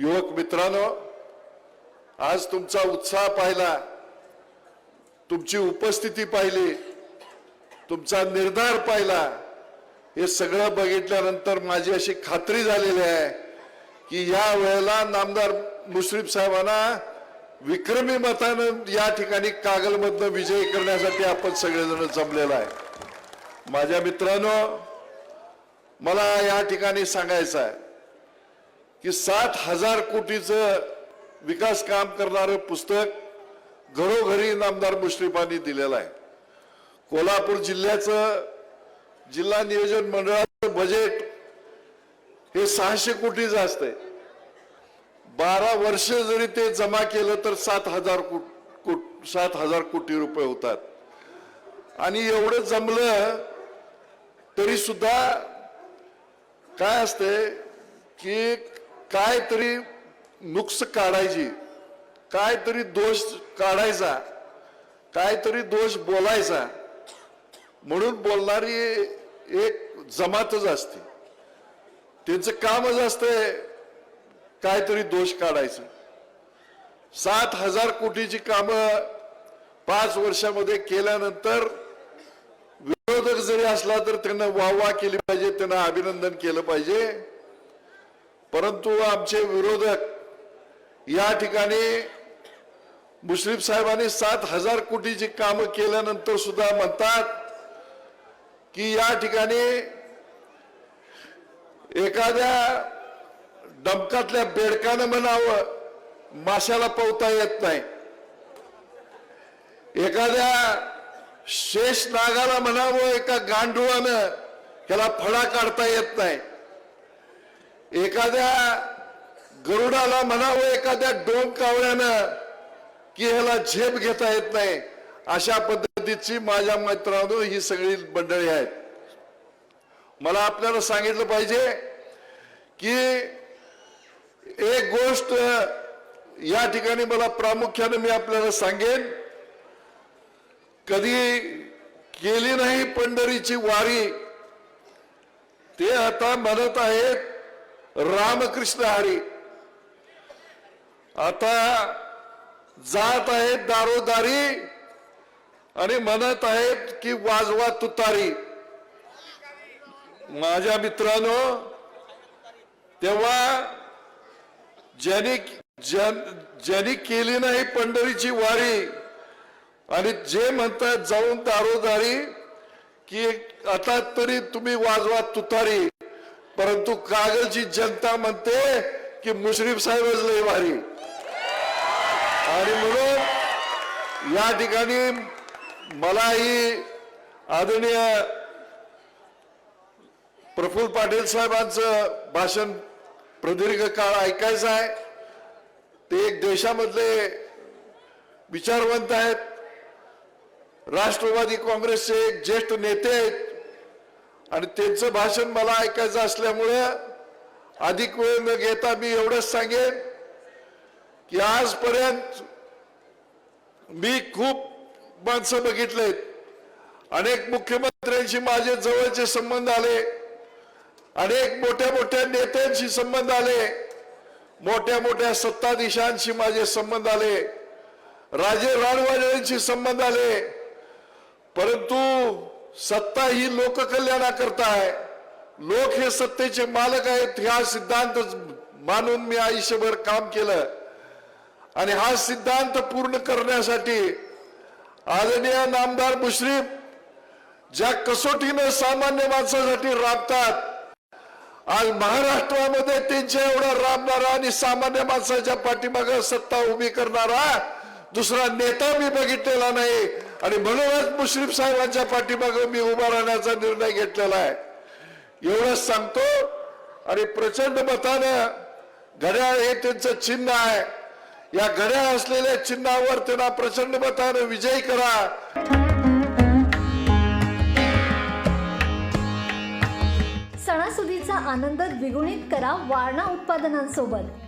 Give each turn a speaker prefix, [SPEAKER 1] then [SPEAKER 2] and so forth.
[SPEAKER 1] युवक मित्रांनो आज तुमचा उत्साह पाहिला तुमची उपस्थिती पाहिली तुमचा निर्धार पाहिला हे सगळं बघितल्यानंतर माझी अशी खात्री झालेली आहे की या वेळेला नामदार मुश्रीफ साहेबांना विक्रमी मतानं या ठिकाणी कागलमधनं विजयी करण्यासाठी आपण सगळेजण जमलेलो आहे. माझ्या मित्रांनो मला या ठिकाणी सांगायचं आहे. की सात हजार कोटीचं विकास काम करणारं पुस्तक घरोघरी नामदार मुश्रीफांनी दिलेलं आहे. कोल्हापूर जिल्ह्याचं जिल्हा नियोजन मंडळाचं बजेट हे सहाशे कोटीचं असतंय. बारा वर्ष जरी ते जमा केलं तर सात हजार कोट सात हजार कोटी रुपये होतात. आणि एवढं जमलं तरी सुद्धा काय असते की काय तरी नुक्स काढायची काय तरी दोष काढायचा काय तरी दोष बोलायचा. म्हणून बोलणारी एक जमातच असते. त्यांचं कामच असतंय काहीतरी दोष काढायचं. सात हजार कोटीची कामं पाच वर्षामध्ये केल्यानंतर विरोधक जरी असला तर त्यांना वाहवा केली पाहिजे त्यांना अभिनंदन केलं पाहिजे. परंतु आमचे विरोधक या ठिकाणी मुश्रीफ साहेबांनी सात हजार कोटीची कामं केल्यानंतर सुद्धा म्हणतात की या ठिकाणी एखाद्या डमकातल्या बेडकानं म्हणावं माशाला पवता येत नाही. एखाद्या शेष नागाला म्हणावं एका गांडुळानं ह्याला फळा काढता येत नाही. एखाद्या गरुडाला म्हणावं एखाद्या डोंग कावळ्यानं की ह्याला झेप घेता येत नाही. अशा पद्धतीची माझ्या मित्रांनो ही सगळी मंडळी आहेत. मला आपल्याला सांगितलं पाहिजे की एक गोष्ट या ठिकाणी मला प्रामुख्याने मी आपल्याला सांगेन. कधी केली नाही पंढरीची वारी ते आता म्हणत आहेत रामकृष्ण हरी. आता जात आहेत दारोदारी आणि म्हणत आहेत की वाजवा तुतारी. माझ्या मित्रांनो तेव्हा ज्यांनी ज्यांनी केली नाही पंढरीची वारी आणि जे म्हणतात जाऊन दारोदारी की आता तरी तुम्ही वाजवा तुतारी. परंतु कागलची जनता म्हणते की मुश्रीफ साहेबच लय भारी. आणि म्हणून या ठिकाणी मलाही आदरणीय प्रफुल्ल पाटील साहेबांचं भाषण प्रदीर्घ काळ ऐकायचं आहे. ते एक देशामधले विचारवंत आहेत. राष्ट्रवादी काँग्रेसचे एक ज्येष्ठ नेते आहेत. आणि त्यांचं भाषण मला ऐकायचं असल्यामुळं अधिक वेळ न घेता मी एवढंच सांगेन की आजपर्यंत मी खूप माणसं बघितलेत. अनेक मुख्यमंत्र्यांशी माझे जवळचे संबंध आले. अनेक मोठ्या मोठ्या नेत्यांशी संबंध आले. मोठ्या मोठ्या सत्ताधीशांशी माझे संबंध आले. राजे राणवाड्यांशी संबंध आले. परंतु सत्ता ही लोककल्याणाकरता आहे. लोक हे सत्तेचे मालक आहेत हा सिद्धांत मानून मी आयुष्यभर काम केलं. आणि हा सिद्धांत पूर्ण करण्यासाठी आदरणीय नामदार मुश्रीफ ज्या कसोटीनं सामान्य माणसासाठी राबतात आज महाराष्ट्रामध्ये त्यांच्या एवढा राबणारा आणि सामान्य माणसाच्या पाठीमागं सत्ता उभी करणारा दुसरा नेता मी बघितलेला नाही. आणि म्हणूनच मुश्रीफ साहेबांच्या पाठीमागे मी उभा राहण्याचा निर्णय घेतलेला आहे. एवढंच सांगतो आणि प्रचंड मतानं घड्याळ हे त्यांचं चिन्ह आहे. या घड्याळ असलेल्या चिन्हावर त्यांना प्रचंड मतानं विजयी करा.
[SPEAKER 2] सणासुदीचा आनंद द्विगुणित करा वारणा उत्पादनांसोबत.